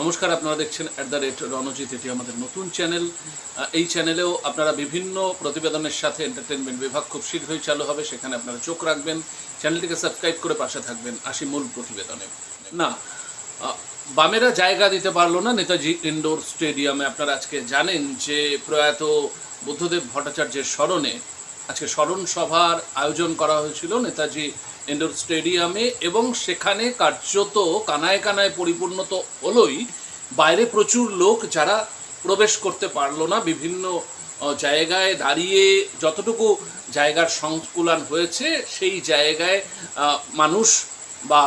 নমস্কার, আপনারা দেখছেন অ্যাট দ্য রেট রণজিৎ, এটি আমাদের নতুন চ্যানেল এই চ্যানেলেও আপনারা বিভিন্ন প্রতিবেদনের সাথে এন্টারটেনমেন্ট বিভাগ খুব শীঘ্রই চালু হবে, সেখানে আপনারা চোখ রাখবেন চ্যানেলটিকে সাবস্ক্রাইব করে পাশে থাকবেন। আসি মূল প্রতিবেদনে। না বামেরা জায়গা দিতে পারল না নেতাজি ইনডোর স্টেডিয়ামে আপনারা আজকে জানেন যে প্রয়াত বুদ্ধদেব ভট্টাচার্যের স্মরণে আজকে স্মরণ সভার আয়োজন করা হয়েছিল নেতাজি ইনডোর স্টেডিয়ামে এবং সেখানে কার্যত কানায় কানায় পরিপূর্ণ তো হলোই। বাইরে প্রচুর লোক যারা প্রবেশ করতে পারল না, বিভিন্ন জায়গায় দাঁড়িয়ে যতটুকু জায়গার সংকুলান হয়েছে, সেই জায়গায় মানুষ বা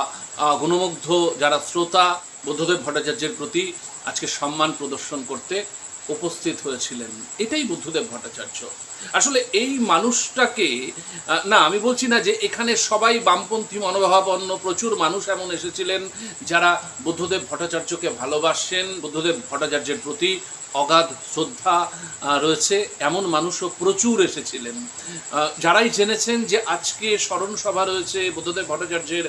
গুণমুগ্ধ যারা শ্রোতা, বুদ্ধদেব ভট্টাচার্যের প্রতি আজকে সম্মান প্রদর্শন করতে উপস্থিত হয়েছিলেন। এটাই বুদ্ধদেব ভট্টাচার্য। আসলে এই মানুষটাকে না, আমি বলছি না যে এখানে সবাই বামপন্থী মনোভাবাপন্ন, প্রচুর মানুষ এমন এসেছিলেন যারা বুদ্ধদেব ভট্টাচার্যকে ভালোবাসেন, বুদ্ধদেব ভট্টাচার্যের প্রতি অগাধ শ্রদ্ধা রয়েছে, এমন মানুষও প্রচুর এসেছিলেন। যারাই জেনেছেন যে আজকে স্মরণ সভা রয়েছে বুদ্ধদেব ভট্টাচার্যের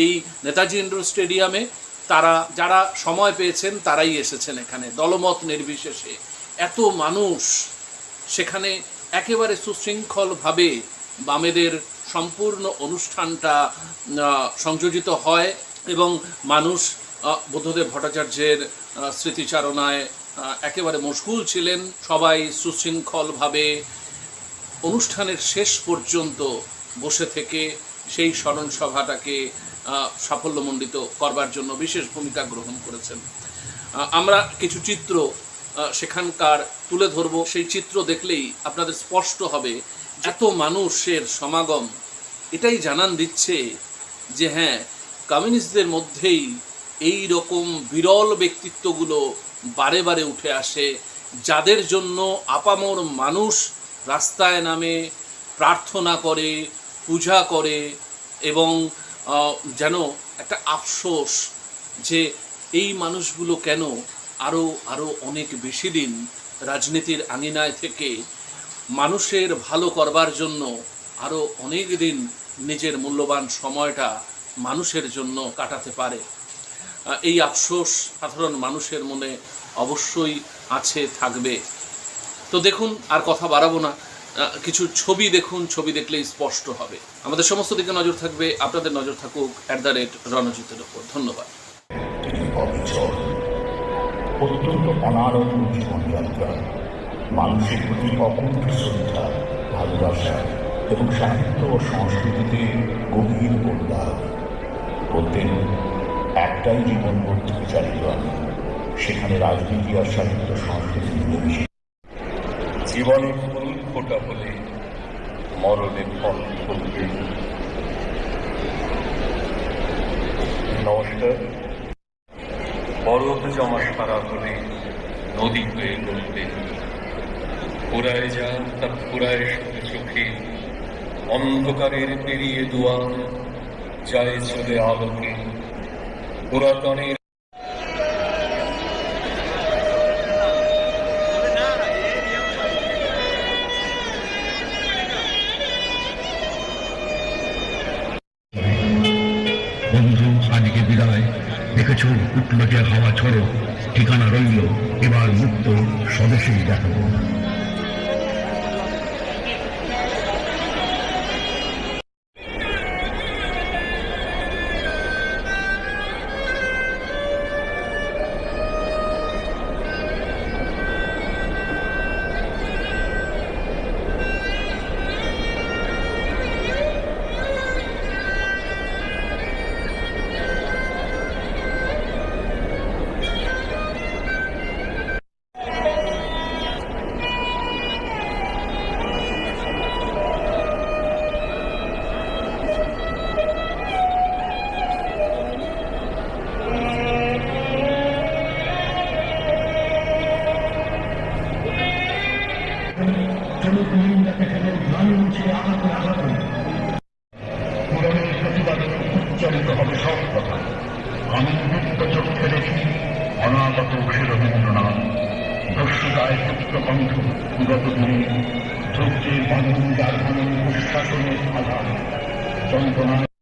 এই নেতাজি ইন্ডোর স্টেডিয়ামে, তারা, যারা সময় পেয়েছেন, তারাই এসেছেন এখানে, দলমত নির্বিশেষে। এত মানুষ সেখানে একেবারে সুশৃঙ্খলভাবে বামেদের সম্পূর্ণ অনুষ্ঠানটা সংযোজিত হয় এবং মানুষ বুদ্ধদেব ভট্টাচার্যের স্মৃতিচারণায় একেবারে মশগুল ছিলেন। সবাই সুশৃঙ্খলভাবে অনুষ্ঠানের শেষ পর্যন্ত বসে থেকে সেই স্মরণ সভাটাকে সাফল্যমণ্ডিত করবার জন্য বিশেষ ভূমিকা গ্রহণ করেছেন। আমরা কিছু চিত্র সেখানকার তুলে ধরব। সেই চিত্র দেখলেই আপনাদের স্পষ্ট হবে এত মানুষের সমাগম। এটাই জানান দিচ্ছে যে হ্যাঁ কমিউনিস্টদের মধ্যেই এই রকম বিরল ব্যক্তিত্বগুলো বারে বারে উঠে আসে, যাদের জন্য আপামর মানুষ রাস্তায় নামে, প্রার্থনা করে, পূজা করে এবং যেন একটা আফসোস যে এই মানুষগুলো কেন আরও আরও অনেক বেশি দিন রাজনীতির আঙিনায় থেকে মানুষের ভালো করবার জন্য আরও অনেক দিন নিজের মূল্যবান সময়টা মানুষের জন্য কাটাতে পারে। এই আফসোস সাধারণ মানুষের মনে অবশ্যই আছে, থাকবে। তো দেখুন, আর কথা বাড়াবো না। কিছু ছবি দেখুন, ছবি দেখলেই স্পষ্ট হবে। আমাদের সমস্ত দিকে নজর থাকবে। আপনাদের নজর থাকুক অ্যাট দ্য রেট রণজিতের ওপর। ধন্যবাদ। অত্যন্ত অনারত জীবনযাত্রা মানুষের প্রতি অকুণ্ঠ শ্রদ্ধা, ভালোবাসা এবং সাহিত্য ও সংস্কৃতিতে গভীর বললাভ বলতেন একটাই জীবন পদ্ধতি চালিত আমি। সেখানে রাজনীতি আর সাহিত্য সংস্কৃতি মিলেমিশে। জীবনে ফুল ফোটা হলে মরণে ফল ফলবে নমস্কার। বরফ জমা সারা হলে নদী হয়ে গড়বে ফুরায় যান তা ফুরায় শুধু চোখে, অন্ধকারের পেরিয়ে দুয়ার যায় চলে আলোকে, পুরাতনের বন্ধু, আজকে বিদায়। দেখেছ? উঠল যে হাওয়া ছড়ো ঠিকানা রইল এবার মুক্ত স্বদেশেই দেখাবো। সব কথা আমি মুক্ত চোখে দেখি অনাগত শিরবীন্দ্রনা দস্যুদায় পুত্রকণ্ঠ বিগত দিনে ধৈর্যের বান্ধব যার প্রশাসনের আধার যন্ত্রণায়